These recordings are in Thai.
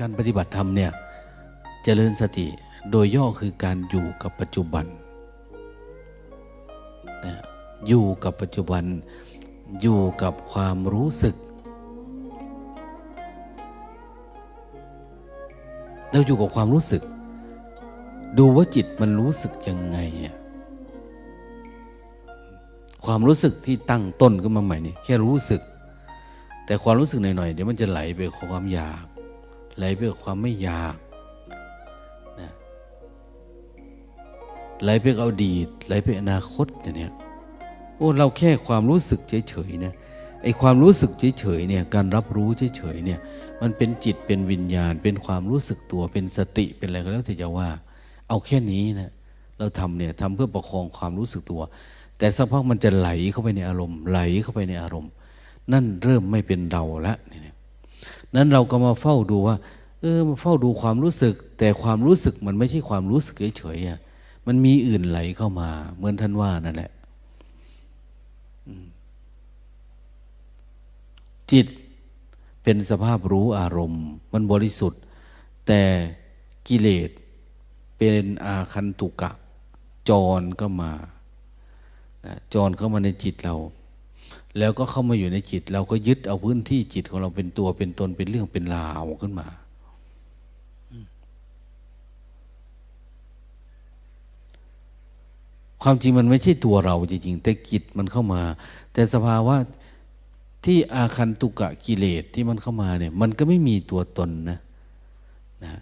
การปฏิบัติธรรมเนี่ยเจริญสติโดยย่อคือการอยู่กับปัจจุบันนะอยู่กับปัจจุบัน อยู่กับความรู้สึก เราอยู่กับความรู้สึก ดูว่าจิตมันรู้สึกยังไง ความรู้สึกที่ตั้งต้นขึ้นมาใหม่นี่แค่รู้สึก แต่ความรู้สึกหน่อยๆเดี๋ยวมันจะไหลไปความอยาก ไหลไปกับความไม่อยากนะไหลไปกับอดีตไหลไปอนาคตเนี่ยโอ้เราแค่ความรู้สึกเฉยๆนะไอความรู้สึกเฉยๆเนี่ยการรับรู้เฉยๆเนี่ยมันเป็นจิตเป็นวิญญาณ เป็นความรู้สึกตัวเป็นสติเป็นอะไรก็แล้วแต่จะว่า เอาแค่นี้นะเราทำเนี่ยทำเพื่อประคองความรู้สึกตัว แต่สักพักมันจะไหลเข้าไปในอารมณ์ ไหลเข้าไปในอารมณ์ นั่นเริ่มไม่เป็นเราละเนี่ย นั้นเราก็มาเฝ้าดูว่า เออมาเฝ้าดูความรู้สึก แต่ความรู้สึกมันไม่ใช่ความรู้สึกเฉยๆอะมันมีอื่นไหลเข้ามา เหมือนท่านว่านั่นแหละจิตเป็นสภาพรู้อารมณ์ มันบริสุทธิ์ แต่กิเลสเป็นอาคันตุกะ จรก็มา จรเข้ามาในจิตเรา แล้วก็เข้ามาอยู่ในจิต เราก็ยึดเอาพื้นที่จิตของเราเป็นตัวเป็นตนเป็นเรื่องเป็นราวขึ้นมา ความจริงมันไม่ใช่ตัวเราจริงๆแต่จิตมันเข้ามา แต่สภาวะที่อาคันตุกะกิเลสที่มันเข้ามาเนี่ย มันก็ไม่มีตัวตนนะนะ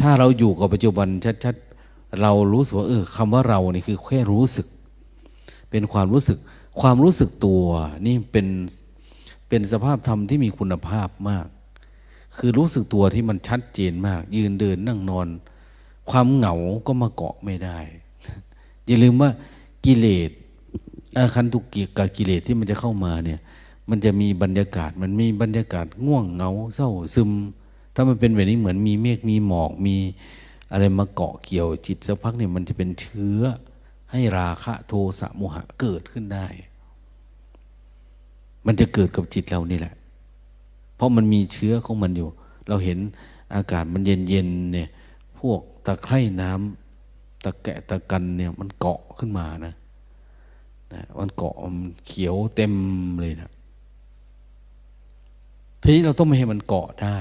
ถ้าเราอยู่กับปัจจุบันชัดๆเรารู้สึกว่าเออคำว่าเรานี่คือแค่รู้สึก เป็นความรู้สึก ความรู้สึกตัวนี่เป็นเป็นสภาพธรรมที่มีคุณภาพมาก คือรู้สึกตัวที่มันชัดเจนมาก ยืนเดินนั่งนอน ความเหงาก็มาเกาะไม่ได้ อย่าลืมว่ากิเลสอาคันตุกิกับกิเลสที่มันจะเข้ามาเนี่ย มันจะมีบรรยากาศ มันมีบรรยากาศง่วงเหงา เศร้าซึม ถ้ามันเป็นแบบนี้เหมือนมีเมฆมีหมอกมีอะไรมาเกาะเกี่ยวจิตสักพักเนี่ยมันจะเป็นเชื้อ ให้ราคะโทสะโมหะเกิดขึ้นได้ มันจะเกิดกับจิตเรานี่แหละ เพราะมันมีเชื้อของมันอยู่ เราเห็นอากาศมันเย็นๆเนี่ย พวกตะไคร่น้ำตะแกะตะกันเนี่ย มันเกาะขึ้นมานะนะมันเกาะมันเขียวเต็มเลยนะทีนี้เราต้องไม่ให้มันเกาะได้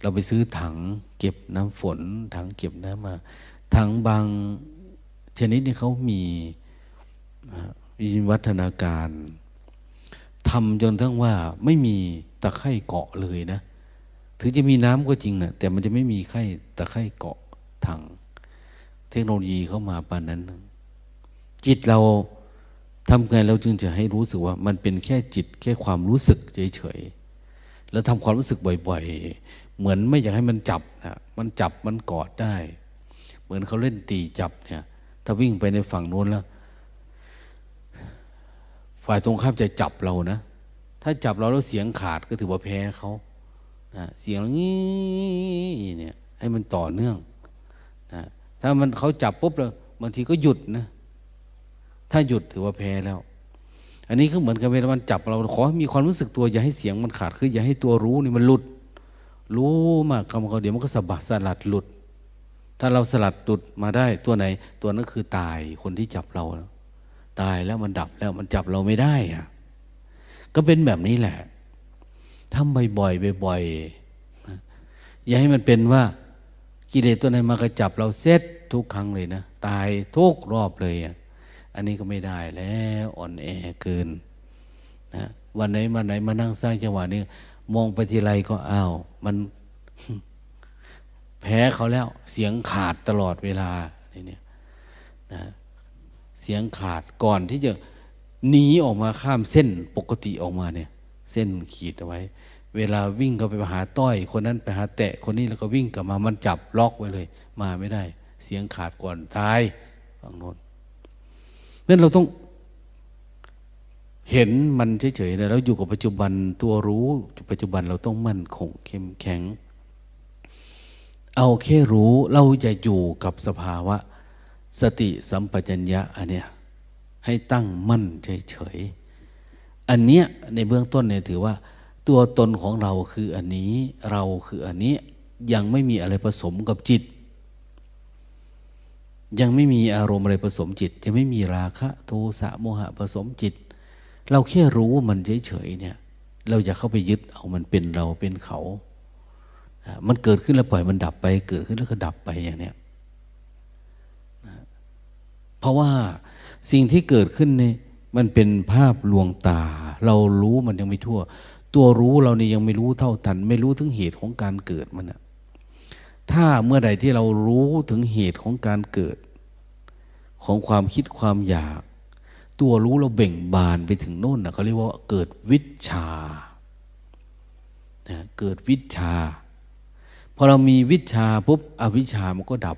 เราไปซื้อถังเก็บน้ำฝน ถังเก็บน้ำมา ถังบาง ชนิดนี่เขามีวิวัฒนาการทำจนทั้งว่าไม่มีตะไคร่เกาะเลยนะ ถึงจะมีน้ำก็จริงนะแต่มันจะไม่มีไข่ตะไคร่เกาะถัง เทคโนโลยีเข้ามาปานนั้น จิตเราทำไงเราจึงจะให้รู้สึกว่า มันเป็นแค่จิตแค่ความรู้สึกเฉยๆแล้วทำความรู้สึกบ่อย ๆ เหมือนไม่อยากให้มันจับนะมันจับมันกอดได้ เหมือนเขาเล่นตีจับเนี่ย ถ้าวิ่งไปในฝั่งโน้นแล้ว ฝ่ายตรงข้ามจะจับเรานะ ถ้าจับเราแล้วเสียงขาดก็ถือว่าแพ้เขานะเสียงงี้เนี่ย ให้มันต่อเนื่องนะถ้ามันเขาจับปุ๊บแล้วบางทีก็หยุดนะ ถ้าหยุดถือว่าแพ้แล้ว อันนี้ก็เหมือนกับเวลามันจับเราขอให้มีความรู้สึกตัวอย่าให้เสียงมันขาดคืออย่าให้ตัวรู้นี่มันหลุด รู้มากคำเขาเดี๋ยวมันก็สะบัดสลัดหลุด ถ้าเราสลัดหลุดมาได้ตัวไหน ตัวนั้นคือตายคนที่จับเรา ตายแล้วมันดับแล้วมันจับเราไม่ได้อะก็เป็นแบบนี้แหละทำบ่อยๆบ่อยๆอย่าให้มันเป็นว่ากิเลสตัวไหนมากระจับเราเซตทุกครั้งเลยนะตายทุกรอบเลยอะอันนี้ก็ไม่ได้แล้วอ่อนแอเกินนะวันไหนมาไหนมานั่งสร้างจังหวะนี้มองไปทีไรก็อ้าวมัน แพ้เขาแล้ว เสียงขาดตลอดเวลาเนี่ยนะเสียงขาดก่อนที่จะหนีออกมาข้ามเส้นปกติออกมาเนี่ย เส้นขีดเอาไว้ เวลาวิ่งเข้าไปหาต้อย คนนั้นไปหาแตะคนนี้แล้วก็วิ่งกลับมามันจับล็อกไว้เลย มาไม่ได้ เสียงขาดก่อนตายฝั่งโน้นนั่นเราต้องเห็นมันเฉยๆแล้วอยู่กับปัจจุบันตัวรู้ปัจจุบันเราต้องมั่นคงเข้มแข็ง เอาแค่รู้เราจะอยู่กับสภาวะ สติสัมปชัญญะอันเนี้ยให้ตั้งมั่นเฉยๆอันเนี้ยในเบื้องต้นเนี่ยถือว่า ตัวตนของเราคืออันนี้เราคืออันนี้ยังไม่มีอะไรผสมกับจิต ยังไม่มีอารมณ์อะไรผสมจิต ยังไม่มีราคะ โทสะโมหะผสมจิต เราแค่รู้มันเฉยๆเนี่ย เราจะเข้าไปยึดเอามันเป็นเราเป็นเขา มันเกิดขึ้นแล้วปล่อยมันดับไป เกิดขึ้นแล้วก็ดับไปอย่างเนี้ยเพราะว่าสิ่งที่เกิดขึ้นนี่มันเป็นภาพลวงตา เรารู้มันยังไม่ทั่ว ตัวรู้เรานี่ยังไม่รู้เท่าทัน ไม่รู้ถึงเหตุของการเกิดมันนะถ้าเมื่อใดที่เรารู้ถึงเหตุของการเกิด ของความคิดความอยาก ตัวรู้เราเบ่งบานไปถึงโน่นนะเขาเรียกว่าเกิดวิชาเกิดวิชา อเรามีวิชาปุ๊บอวิชามันก็ดับ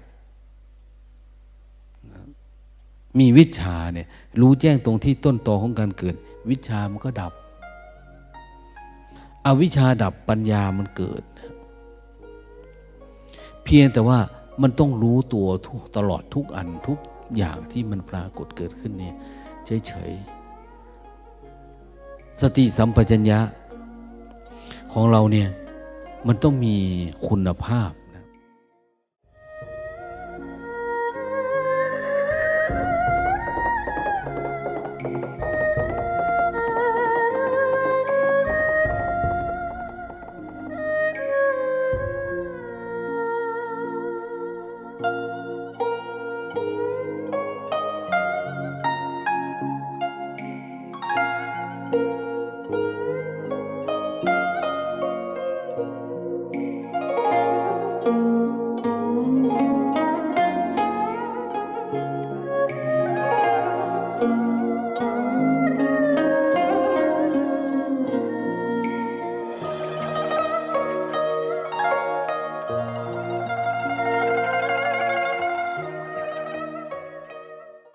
มีวิชาเนี่ยรู้แจ้งตรงที่ต้นตอของการเกิด วิชามันก็ดับ อวิชาดับปัญญามันเกิด เพียงแต่ว่ามันต้องรู้ตัวทุกตลอดทุกอันทุกอย่างที่มันปรากฏเกิดขึ้นเนี่ยเฉยๆสติสัมปชัญญะของเราเนี่ย มันต้องมีคุณภาพ